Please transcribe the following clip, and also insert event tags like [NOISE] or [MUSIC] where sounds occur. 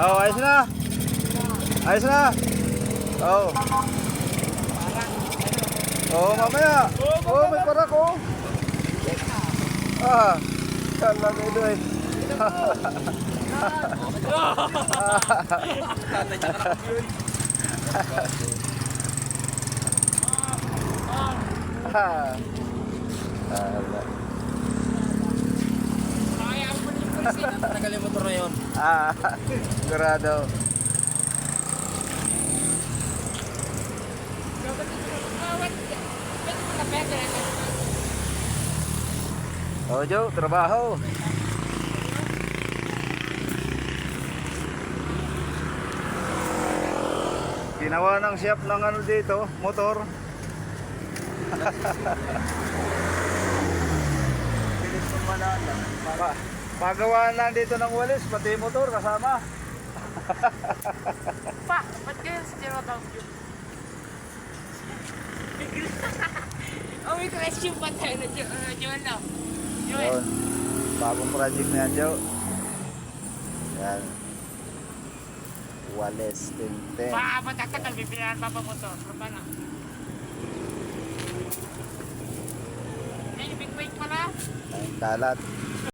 Oh, ayos na. Ayos na. Oh. Oh, mamaya. Oh, may parak oh. Ah. Talaga ito eh. Ah. [LAUGHS] Tagal yung motor na yun. Ah, sigurado. Oh, Joe, trabaho. Ginawa ng shop ng ano dito, motor. [LAUGHS] Pa, pagawaan lang dito ng walis, pati motor kasama. [LAUGHS] Pa, ba't kayo sa Dog View? Oh, may question pa tayo na Jero uh, Joel. Joel. Yun. Bagong project na yan, Joe. Yan. Walis Tintin. Pa, ba't ako bibigyan pa pa mo to? Ano na? Ay, big weight pala. Ang talat.